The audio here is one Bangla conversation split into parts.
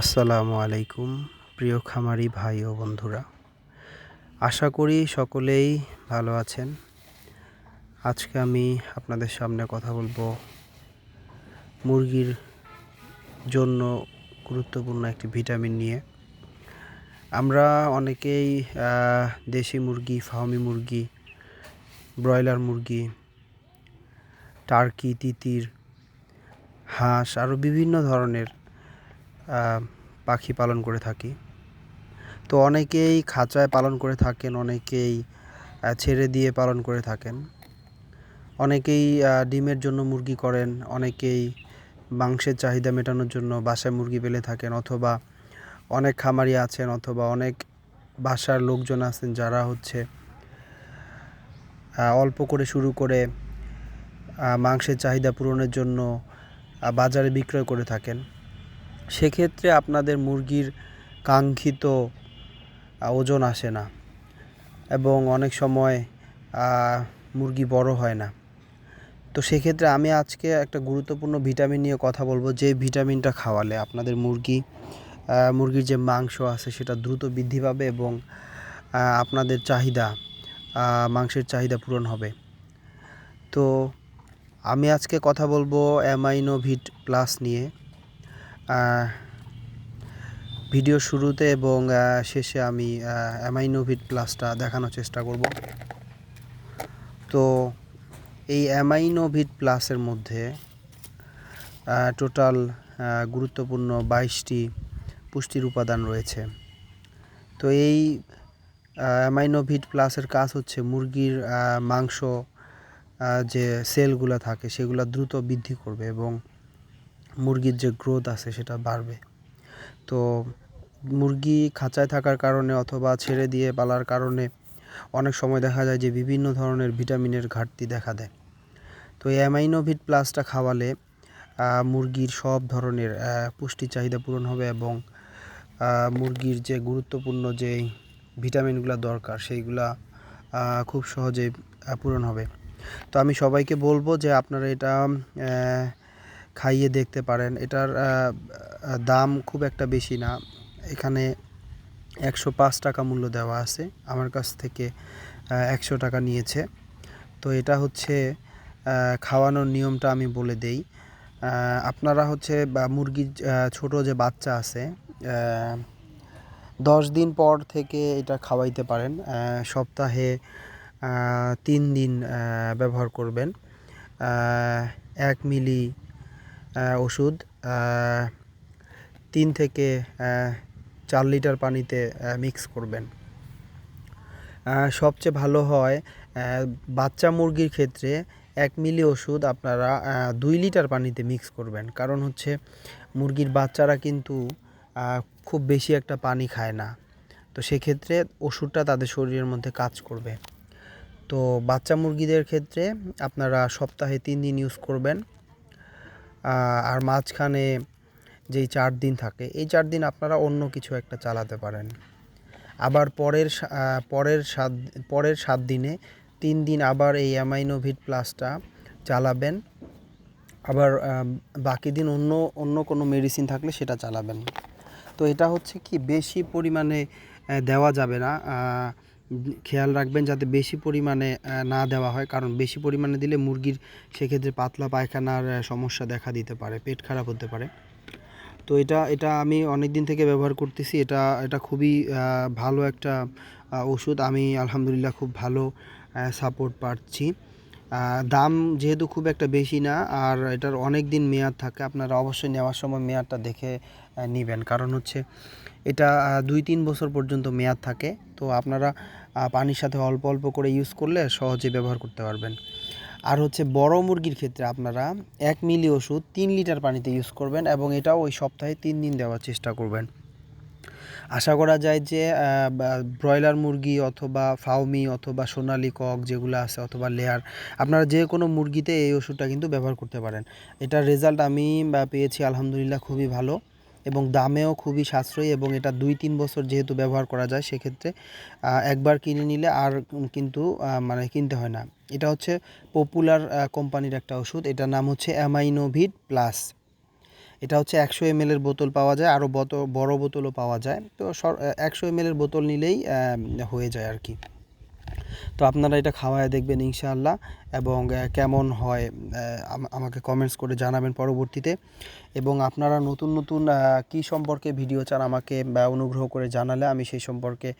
আসসালামু আলাইকুম, প্রিয় খামারি ভাই ও বন্ধুরা। আশা করি সকলেই ভালো আছেন। আজকে আমি আপনাদের সামনে কথা বলব মুরগির জন্য গুরুত্বপূর্ণ একটি ভিটামিন নিয়ে। আমরা অনেকেই দেশি মুরগি, ফার্মি মুরগি, ব্রয়লার মুরগি, টার্কি, তিতির, হাঁস আরও বিভিন্ন ধরনের পাখি পালন করে থাকি। তো অনেকেই খাঁচায় পালন করে থাকেন, অনেকেই ছেড়ে দিয়ে পালন করে থাকেন। অনেকেই ডিমের জন্য মুরগি করেন, অনেকেই মাংসের চাহিদা মেটানোর জন্য বাসায় মুরগি পেলে থাকেন অথবা অনেক খামারি আছেন অথবা অনেক বাসার লোকজন আছেন যারা হচ্ছে অল্প করে শুরু করে মাংসের চাহিদা পূরণের জন্য বাজারে বিক্রয় করে থাকেন। সেক্ষেত্রে আপনাদের মুরগির কাঙ্ক্ষিত ওজন আসে না এবং অনেক সময় মুরগি বড় হয় না। তো সেক্ষেত্রে আমি আজকে একটা গুরুত্বপূর্ণ ভিটামিন নিয়ে কথা বলব যে ভিটামিনটা খাওয়ালে আপনাদের মুরগি মুরগির যে মাংস আছে সেটা দ্রুত বৃদ্ধি পাবে এবং আপনাদের চাহিদা মাংসের চাহিদা পূরণ হবে। তো আমি আজকে কথা বলব অ্যামাইনোভিট প্লাস নিয়ে। ভিডিও শুরুতে এবং শেষে আমি অ্যামাইনোভিট প্লাসটা দেখানোর চেষ্টা করব। তো এই অ্যামাইনোভিট প্লাসের মধ্যে টোটাল গুরুত্বপূর্ণ বাইশটি পুষ্টির উপাদান রয়েছে। তো এই অ্যামাইনোভিট প্লাসের কাজ হচ্ছে মুরগির মাংস যে সেলগুলো থাকে সেগুলো দ্রুত বৃদ্ধি করবে এবং মুরগির যে গ্রোথ আছে সেটা বাড়বে। তো মুরগি খাঁচায় থাকার কারণে অথবা ছেড়ে দিয়ে পালার কারণে অনেক সময় দেখা যায় যে বিভিন্ন ধরনের ভিটামিনের ঘাটতি দেখা দেয়। তো এই অ্যামাইনোভিট প্লাসটা খাওয়ালে মুরগির সব ধরনের পুষ্টি চাহিদা পূরণ হবে এবং মুরগির যে গুরুত্বপূর্ণ যে ভিটামিনগুলো দরকার সেইগুলা খুব সহজে পূরণ হবে। তো আমি সবাইকে বলব যে আপনারা এটা খাইয়ে দেখতে পারেন। এটার দাম খুব একটা বেশি না। এখানে একশো পাঁচ টাকা মূল্য দেওয়া আছে। আমার কাছ থেকে একশো টাকা নিয়েছে। তো এটা হচ্ছে খাওয়ানোর নিয়মটা আমি বলে দেই। আপনারা হচ্ছে মুরগির ছোট যে বাচ্চা আছে দশ দিন পর থেকে এটা খাওয়াইতে পারেন। সপ্তাহে তিন দিন ব্যবহার করবেন। এক মিলি ওষুধ তিন থেকে চার লিটার পানিতে মিক্স করবেন। সবচেয়ে ভালো হয় বাচ্চা মুরগির ক্ষেত্রে এক মিলি ওষুধ আপনারা দুই লিটার পানিতে মিক্স করবেন। কারণ হচ্ছে, মুরগির বাচ্চারা কিন্তু খুব বেশি একটা পানি খায় না। তো সেক্ষেত্রে ওষুধটা তাদের শরীরের মধ্যে কাজ করবে। তো বাচ্চা মুরগিদের ক্ষেত্রে আপনারা সপ্তাহে তিন দিন ইউজ করবেন। আর মাঝখানে যেই চার দিন থাকে, এই চার দিন আপনারা অন্য কিছু একটা চালাতে পারেন। আবার পরের পরের সাত পরের সাত দিনে তিন দিন আবার এই অ্যামাইনোভিট প্লাসটা চালাবেন। আবার বাকি দিন অন্য অন্য কোনো মেডিসিন থাকলে সেটা চালাবেন। তো এটা হচ্ছে কি, বেশি পরিমাণে দেওয়া যাবে না। খেয়াল রাখবেন যাতে বেশি পরিমাণে না দেওয়া হয়। কারণ বেশি পরিমাণে দিলে মুরগির সেক্ষেত্রে পাতলা পায়খানার সমস্যা দেখা দিতে পারে, পেট খারাপ হতে পারে। তো এটা এটা আমি অনেক দিন থেকে ব্যবহার করতেছি। এটা এটা খুবই ভালো একটা ওষুধ। আমি আলহামদুলিল্লাহ খুব ভালো সাপোর্ট পাচ্ছি। দাম যেহেতু খুব একটা বেশি না, আর এটার অনেক দিন মেয়াদ থাকে, আপনারা অবশ্যই নেওয়ার সময় মেয়াদটা দেখে নেবেন। কারণ হচ্ছে এটা দুই তিন বছর পর্যন্ত মেয়াদ থাকে। তো আপনারা পানির সাথে অল্প অল্প করে ইউজ করলে সহজে ব্যবহার করতে পারবেন। আর হচ্ছে বড় মুরগির ক্ষেত্রে আপনারা এক মিলি ওষুধ তিন লিটার পানিতে ইউজ করবেন এবং এটাও ওই সপ্তাহে তিন দিন দেওয়ার চেষ্টা করবেন। আশা করা যায় যে ব্রয়লার মুরগি অথবা ফাউমি অথবা সোনালি কক যেগুলো আছে অথবা লেয়ার, আপনারা যে কোনো মুরগিতে এই ওষুধটা কিন্তু ব্যবহার করতে পারেন। এটার রেজাল্ট আমি পেয়েছি আলহামদুলিল্লাহ খুবই ভালো। এবং দামেও খুবই সাশ্রয়ী এবং এটা দুই তিন বছর যেহেতু ব্যবহার করা যায়, সেক্ষেত্রে একবার কিনে নিলে আর কিন্তু মানে কিনতে হয় না। এটা হচ্ছে পপুলার কোম্পানির একটা ওষুধ, এটার নাম হচ্ছে অ্যামাইনোভিট প্লাস এটা হচ্ছে একশো এম এর বোতল পাওয়া যায় আরও বড় বোতলও পাওয়া যায়। তো একশো এম এর বোতল নিলেই হয়ে যায় আর কি। তো আপনারা এটা খাওয়ায় দেখবেন ইনশাআল্লাহ এবং কেমন হয় আমাকে কমেন্টস করে জানাবেন পরবর্তীতে। এবং আপনারা নতুন নতুন কি সম্পর্কে ভিডিও চান আমাকে অনুগ্রহ করে জানালে আমি সেই সম্পর্কে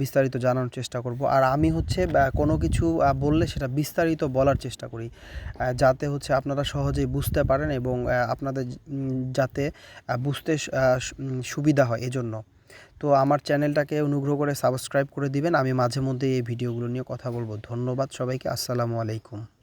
বিস্তারিত জানানোর চেষ্টা করব। আর আমি হচ্ছে কোনো কিছু বললে সেটা বিস্তারিত বলার চেষ্টা করি যাতে হচ্ছে আপনারা সহজেই বুঝতে পারেন এবং আপনাদের যাতে বুঝতে সুবিধা হয় এজন্য। তো আমার চ্যানেলটাকে অনুগ্রহ করে সাবস্ক্রাইব করে দিবেন। আমি মাঝে মধ্যে এই ভিডিওগুলো নিয়ে কথা বলব। ধন্যবাদ সবাইকে। আসসালামু আলাইকুম।